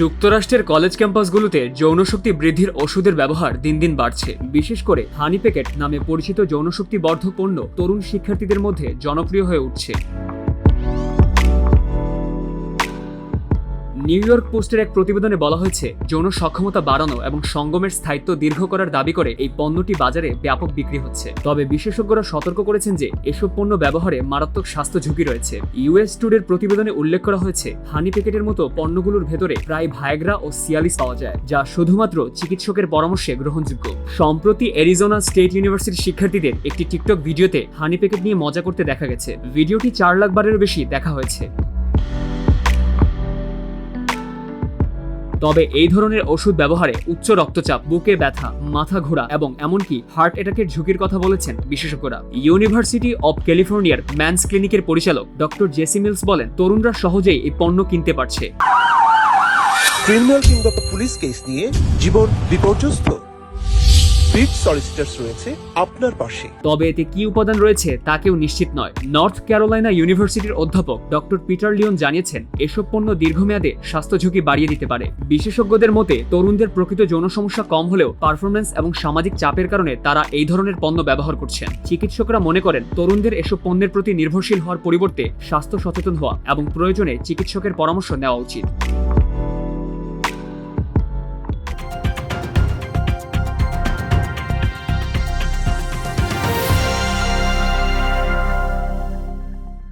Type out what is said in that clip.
যুক্তরাষ্ট্রের কলেজ ক্যাম্পাসগুলোতে যৌনশক্তি বৃদ্ধির ওষুধের ব্যবহার দিন দিন বাড়ছে। বিশেষ করে হানি প্যাকেট নামে পরিচিত যৌনশক্তি বর্ধক পণ্য তরুণ শিক্ষার্থীদের মধ্যে জনপ্রিয় হয়ে উঠছে। নিউ ইয়র্ক পোস্টের এক প্রতিবেদনে বলা হয়েছে, যৌন সক্ষমতা বাড়ানো এবং সঙ্গমের স্থায়িত্ব দীর্ঘ করার দাবি করে এই পণ্যটি বাজারে ব্যাপক বিক্রি হচ্ছে। তবে বিশেষজ্ঞরা সতর্ক করেছেন যে, এসব পণ্য ব্যবহারে মারাত্মক স্বাস্থ্য ঝুঁকি রয়েছে। ইউএস টুডের প্রতিবেদনে উল্লেখ করা হয়েছে, হানি প্যাকেটের মতো পণ্যগুলোর ভেতরে প্রায় ভায়াগ্রা ও সিয়ালিস পাওয়া যায়, যা শুধুমাত্র চিকিৎসকের পরামর্শে গ্রহণযোগ্য। সম্প্রতি অ্যারিজোনা স্টেট ইউনিভার্সিটির শিক্ষার্থীদের একটি টিকটক ভিডিওতে হানি প্যাকেট নিয়ে মজা করতে দেখা গেছে। ভিডিওটি চার লাখ বারেরও বেশি দেখা হয়েছে। তবে এই ধরনের ওষুধ ব্যবহারে উচ্চ রক্তচাপ, বুকে ব্যথা, মাথা ঘোরা এবং এমনকি হার্ট অ্যাটাকের ঝুঁকির কথা বলেছেন বিশেষজ্ঞরা। ইউনিভার্সিটি অব ক্যালিফোর্নিয়ার ম্যানস ক্লিনিকের পরিচালক ডক্টর জেসি মিলস বলেন, তরুণরা সহজেই এই পণ্য কিনতে পারছে। ক্রিমিনাল কিংবা পুলিশ কেস নিয়ে জীবন বিপর্যস্ত। বিট সলিসিটার্স রয়েছে আপনার পাশে। তবে এতে কি উপাদান রয়েছে তা কেউ নিশ্চিত নয়। নর্থ ক্যারোলাইনা ইউনিভার্সিটির অধ্যাপক ডক্টর পিটার লিওন জানিয়েছেন, এসব পণ্য দীর্ঘমেয়াদে স্বাস্থ্য ঝুঁকি বাড়িয়ে দিতে পারে। বিশেষজ্ঞদের মতে, তরুণদের প্রকৃত যৌন সমস্যা কম হলেও পারফরমেন্স এবং সামাজিক চাপের কারণে তারা এই ধরনের পণ্য ব্যবহার করছেন। চিকিৎসকরা মনে করেন, তরুণদের এসব পণ্যের প্রতি নির্ভরশীল হওয়ার পরিবর্তে স্বাস্থ্য সচেতন হওয়া এবং প্রয়োজনে চিকিৎসকের পরামর্শ নেওয়া উচিত।